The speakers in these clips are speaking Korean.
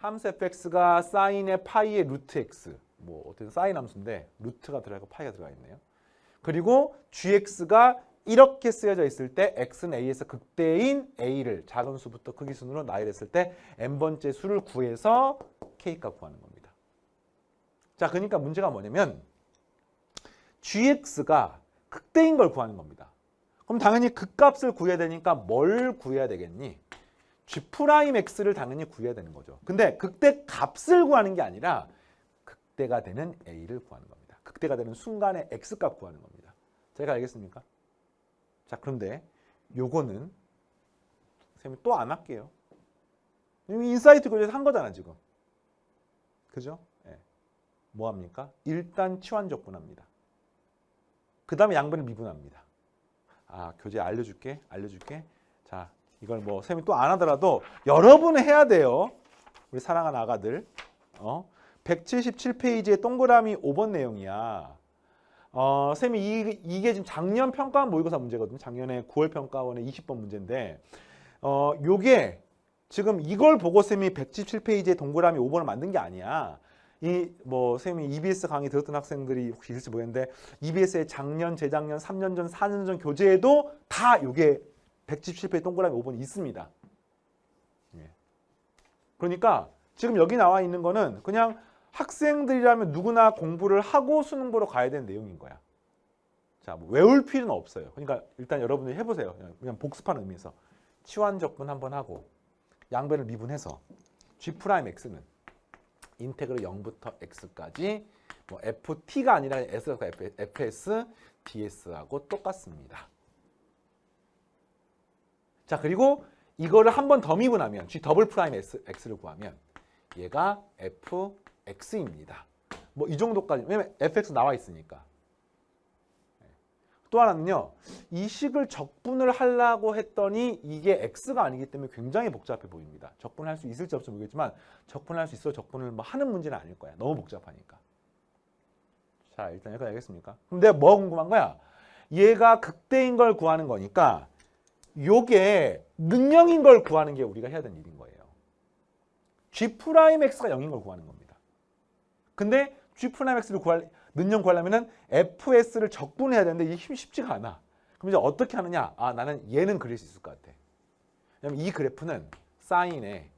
함수 fx가 사인의 파이의 루트 x 뭐 어쨌든 사인 함수인데 루트가 들어가고 파이가 들어가 있네요. 그리고 gx가 이렇게 쓰여져 있을 때 x는 a에서 극대인 a를 작은 수부터 크기 순으로 나열했을 때 n번째 수를 구해서 k값 구하는 겁니다. 자, 그러니까 문제가 뭐냐면 gx가 극대인 걸 구하는 겁니다. 그럼 당연히 극값을 구해야 되니까 뭘 구해야 되겠니? G'x를 당연히 구해야 되는 거죠. 근데 극대 값을 구하는 게 아니라 극대가 되는 a를 구하는 겁니다. 극대가 되는 순간의 x값 구하는 겁니다. 제가 알겠습니까? 자, 그런데 요거는 선생님이 또 안 할게요. 이미 인사이트 교재에서 한 거잖아, 지금. 그죠? 예. 뭐 합니까? 일단 치환적 분합니다. 그 다음에 양변을 미분합니다. 아, 교재 알려줄게, 알려줄게. 자, 이걸 뭐 쌤이 또 안 하더라도 여러분은 해야 돼요. 우리 사랑하는 아가들. 어? 177페이지에 동그라미 5번 내용이야. 어, 쌤이 이, 이게 지금 작년 평가원 모의고사 문제거든요. 작년에 9월 평가원의 20번 문제인데 어, 요게 지금 이걸 보고 쌤이 177페이지에 동그라미 5번을 만든 게 아니야. 이 뭐 쌤이 EBS 강의 들었던 학생들이 혹시 있을지 모르겠는데 EBS의 작년, 재작년, 3년 전, 4년 전 교재에도 다 요게 177페이지 동그라미 5번이 있습니다. 예. 그러니까 지금 여기 나와 있는 거는 그냥 학생들이라면 누구나 공부를 하고 수능 보러 가야 되는 내용인 거야. 자, 뭐 외울 필요는 없어요. 그러니까 일단 여러분들이 해보세요. 그냥, 그냥 복습하는 의미에서 치환적분 한번 하고 양변을 미분해서 g'x는 인테그럴 0부터 x까지 뭐 ft가 아니라 s가 fs ds하고 똑같습니다. 자 그리고 이거를 한 번 더 미분하면 g 더블 프라임 s, x를 구하면 얘가 fx입니다. 뭐 이 정도까지 왜냐면 fx 나와 있으니까. 또 하나는요. 이 식을 적분을 하려고 했더니 이게 x가 아니기 때문에 굉장히 복잡해 보입니다. 적분할 수 있을지 없을지 모르겠지만 적분할 수 있어 적분을 뭐 하는 문제는 아닐 거야. 너무 복잡하니까. 자 일단 여기까지 알겠습니까? 그럼 내가 뭐 궁금한 거야? 얘가 극대인 걸 구하는 거니까 요게 능령인 걸 구하는 게 우리가 해야 되는 일인 거예요. G'X가 0인 걸 구하는 겁니다. 근데 G'X를 구할 능령 구하려면은 FS를 적분해야 되는데 이게 힘 쉽지가 않아. 그럼 이제 어떻게 하느냐? 아, 나는 얘는 그릴 수 있을 것 같아. 왜냐면 이 그래프는 사인의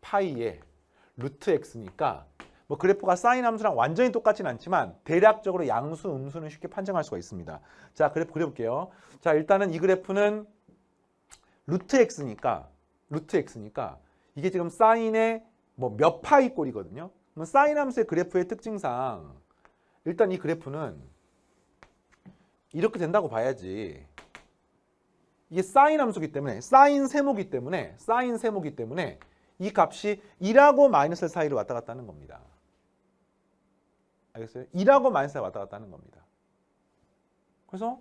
파이의 루트 x니까 뭐 그래프가 사인 함수랑 완전히 똑같진 않지만 대략적으로 양수, 음수는 쉽게 판정할 수가 있습니다. 자, 그래프 그려볼게요. 자, 일단은 이 그래프는 루트 x니까 루트 x니까 이게 지금 사인의 뭐 몇 파이 꼴이거든요. 그럼 사인 함수의 그래프의 특징상 일단 이 그래프는 이렇게 된다고 봐야지. 이게 사인 함수기 때문에 사인 세모기 때문에 사인 세모기 때문에 이 값이 1하고 마이너스 사이로 왔다 갔다 하는 겁니다. 알겠어요? 1하고 마이너스 왔다 갔다 하는 겁니다. 그래서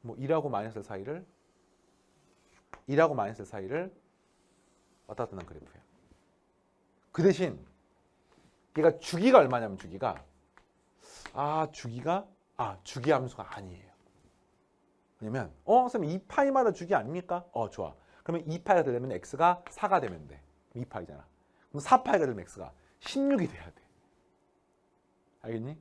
뭐 1하고 마이너스 사이를 1하고 마이너스 사이를 왔다 갔다 하는 그래프예요. 그 대신 얘가 주기가 얼마냐면 주기가 아 주기가 아 주기 함수가 아니에요. 왜냐면 어 선생님 2파이마다 주기 아닙니까? 어 좋아. 그러면 2파이가 되려면 x가 4가 되면 돼. 2파이잖아. 그럼 4파이가 되면 x가 16이 돼야 돼. 알겠니?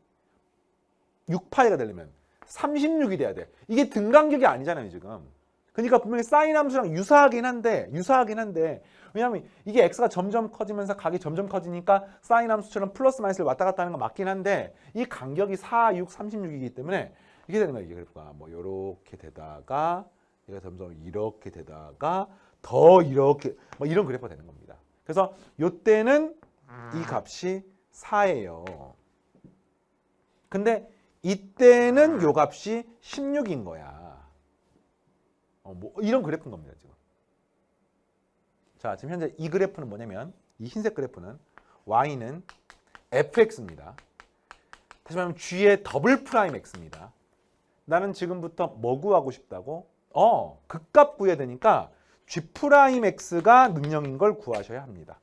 6파이가 되려면 36이 돼야 돼. 이게 등간격이 아니잖아요, 지금. 그러니까 분명히 사인 함수랑 유사하긴 한데 유사하긴 한데 왜냐하면 이게 x가 점점 커지면서 각이 점점 커지니까 사인 함수처럼 플러스 마이너스를 왔다 갔다 하는 건 맞긴 한데 이 간격이 4, 6, 36이기 때문에 이게 되는 거예요. 그래프가 뭐 이렇게 되다가 얘가 점점 이렇게 되다가 더 이렇게 뭐 이런 그래프가 되는 겁니다. 그래서 요때는 이 값이 4예요. 근데 이때는 요 값이 16인 거야. 어, 뭐 이런 그래프인 겁니다, 지금. 자, 지금 현재 이 그래프는 뭐냐면 이 흰색 그래프는 y는 fx입니다. 다시 말하면 g의 더블 프라임 x입니다. 나는 지금부터 뭐 구하고 싶다고? 어, 극값 구해야 되니까 g 프라임 x가 능령인 걸 구하셔야 합니다.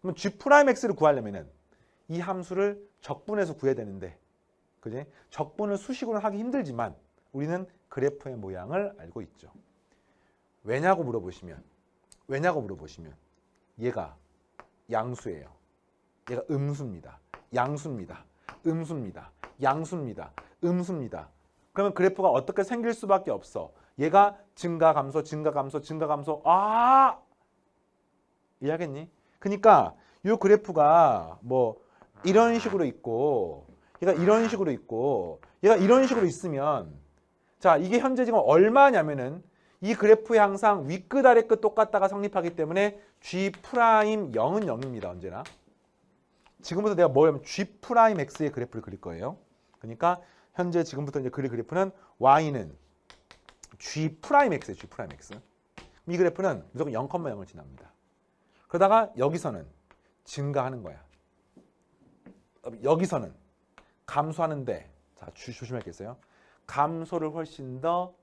그러면 g 프라임 x를 구하려면은 이 함수를 적분해서 구해야 되는데, 그지? 적분을 수식으로 하기 힘들지만 우리는 그래프의 모양을 알고 있죠. 왜냐고 물어보시면 왜냐고 물어보시면 얘가 양수예요. 얘가 음수입니다. 양수입니다. 음수입니다. 양수입니다. 음수입니다. 그러면 그래프가 어떻게 생길 수밖에 없어. 얘가 증가 감소, 증가 감소, 증가 감소. 아! 이해하겠니? 그러니까 이 그래프가 뭐 이런 식으로 있고 얘가 이런 식으로 있고 얘가 이런 식으로 있으면 자 이게 현재 지금 얼마냐면은 이 그래프의 항상 윗끝 아래끝 똑같다가 성립하기 때문에 G 프라임 0은 0입니다 언제나. 지금부터 내가 뭐냐면 G 프라임 X의 그래프를 그릴 거예요. 그러니까 현재 지금부터 이제 그릴 그래프는 Y는 G 프라임 X예요 G 프라임 X. 이 그래프는 무조건 0,0을 지납니다. 그러다가 여기서는 증가하는 거야. 여기서는 감소하는데 자 주- 조심하겠어요. 감소를 훨씬 더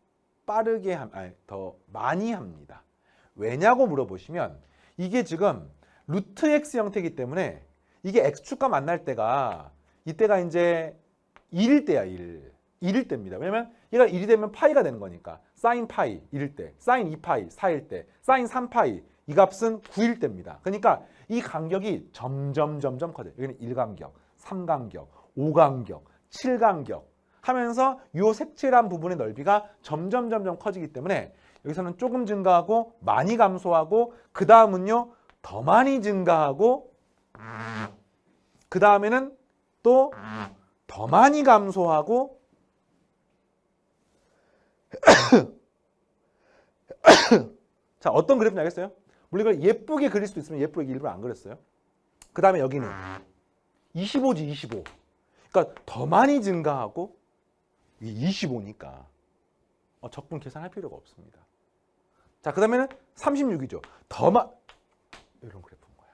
빠르게 함, 아니, 더 많이 합니다. 왜냐고 물어보시면 이게 지금 루트 x 형태이기 때문에 이게 x축과 만날 때가 이때가 이제 1일 때야 1. 1일 때입니다. 왜냐면 얘가 1이 되면 파이가 되는 거니까 사인 파이 1일 때, 사인 2파이 4일 때, 사인 3파이 이 값은 9일 때입니다. 그러니까 이 간격이 점점 점점 커져요. 여기는 1간격, 3간격, 5간격, 7간격 하면서 요 색칠한 부분의 넓이가 점점 점점 커지기 때문에 여기서는 조금 증가하고 많이 감소하고 그 다음은요 더 많이 증가하고 그 다음에는 또 더 많이 감소하고 자 어떤 그래프인지 알겠어요? 물론 이걸 예쁘게 그릴 수도 있으면 예쁘게 일부러 안 그렸어요. 그 다음에 여기는 25지 25. 그러니까 더 많이 증가하고 이게 25니까 어, 적분 계산할 필요가 없습니다. 자, 그 다음에는 36이죠. 더 마... 이런 그래프인 거야.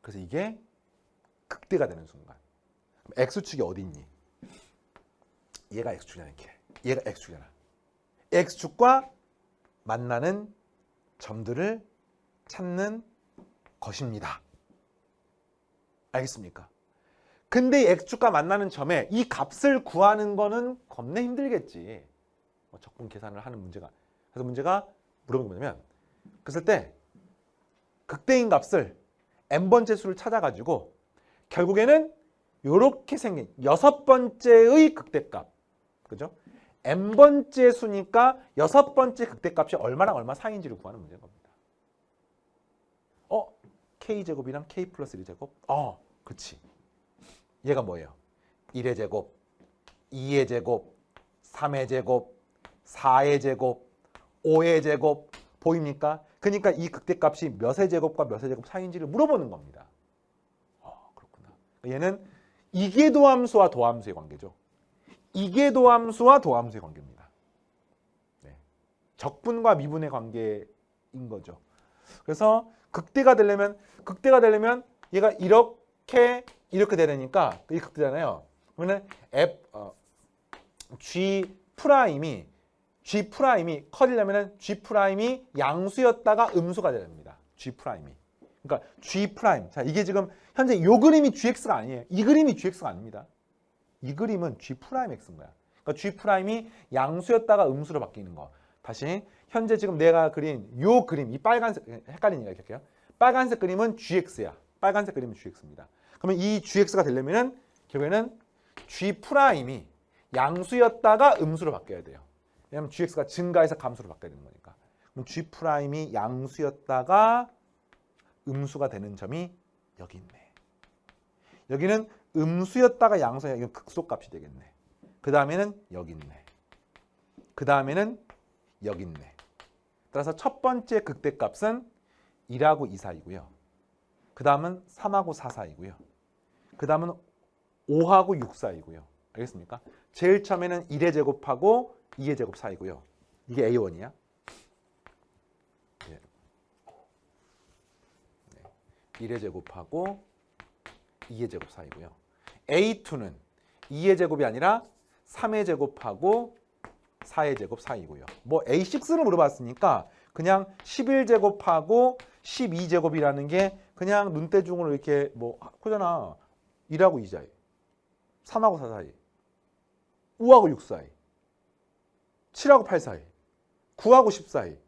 그래서 이게 극대가 되는 순간. X축이 어디 있니? 얘가 X축이잖아, 이렇게. 얘가 X축이잖아. X축과 만나는 점들을 찾는 것입니다. 알겠습니까? 근데 이 x축과 만나는 점에 이 값을 구하는 거는 겁내 힘들겠지. 뭐 적분 계산을 하는 문제가. 그래서 문제가 물어보는 게 뭐냐면 그랬을 때 극대인 값을 n번째 수를 찾아가지고 결국에는 이렇게 생긴 여섯 번째의 극대값. 그죠? n번째 수니까 여섯 번째 극대값이 얼마랑 얼마 사이인지를 구하는 문제인 겁니다. 어? k제곱이랑 k 플러스 1제곱? 어, 그치. 얘가 뭐예요? 1의 제곱, 2의 제곱, 3의 제곱, 4의 제곱, 5의 제곱 보입니까? 그러니까 이 극대값이 몇의 제곱과 몇의 제곱 사이인지를 물어보는 겁니다. 어, 그렇구나. 얘는 이계 도함수와 도함수의 관계죠. 이계 도함수와 도함수의 관계입니다. 네. 적분과 미분의 관계인 거죠. 그래서 극대가 되려면 극대가 되려면 얘가 이렇게 이렇게 되니까 이 극대잖아요. 그러면 F 어, G 프라임이 G 프라임이 커지려면은 G 프라임이 양수였다가 음수가 돼야 됩니다. G 프라임이. 그러니까 G 프라임. 자, 이게 지금 현재 요 그림이 GX가 아니에요. 이 그림이 GX가 아닙니다. 이 그림은 G 프라임 X인 거야. 그러니까 G 프라임이 양수였다가 음수로 바뀌는 거. 다시 현재 지금 내가 그린 요 그림, 이 빨간색 헷갈리니까 이렇게 할게요. 빨간색 그림은 GX야. 빨간색 그림은 GX입니다. 그러면 이 GX가 되려면은 결국에는 G 프라임이 양수였다가 음수로 바뀌어야 돼요. 왜냐면 GX가 증가해서 감수로 바뀌어야 되는 거니까. 그럼 G 프라임이 양수였다가 음수가 되는 점이 여기 있네. 여기는 음수였다가 양수야. 이건 극소값이 되겠네. 그 다음에는 여기 있네. 그 다음에는 여기 있네. 따라서 첫 번째 극대값은 1하고 2 사이고요. 그 다음은 3하고 4 사이고요. 그 다음은 5하고 6 사이고요. 알겠습니까? 제일 처음에는 1의 제곱하고 2의 제곱 사이고요. 이게 A1이야. 네. 1의 제곱하고 2의 제곱 사이고요. A2는 2의 제곱이 아니라 3의 제곱하고 4의 제곱 사이고요. 뭐 A6를 물어봤으니까 그냥 11제곱하고 12제곱이라는 게 그냥 눈대중으로 이렇게 뭐 그잖아. 1하고 2 사이, 3하고 4 사이, 5하고 6 사이, 7하고 8 사이, 9하고 10 사이,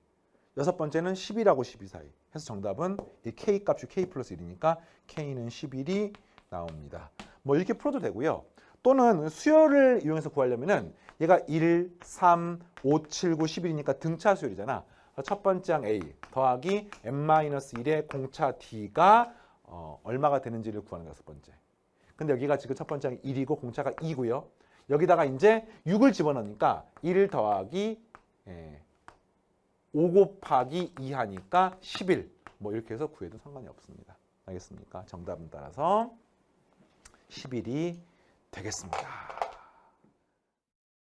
여섯 번째는 11하고 12 사이. 해서 정답은 이 k 값이 k 플러스 1이니까 k는 11이 나옵니다. 뭐 이렇게 풀어도 되고요. 또는 수열을 이용해서 구하려면 은 얘가 1, 3, 5, 7, 9, 11이니까 등차 수열이잖아. 첫 번째 항 A 더하기 n-1의 공차 D가 어, 얼마가 되는지를 구하는 첫 번째. 근데 여기가 지금 첫 번째 항이 1이고 공차가 2고요. 여기다가 이제 6을 집어넣으니까 1 더하기 예, 5 곱하기 2 하니까 11. 뭐 이렇게 해서 구해도 상관이 없습니다. 알겠습니까? 정답은 따라서 11이 되겠습니다.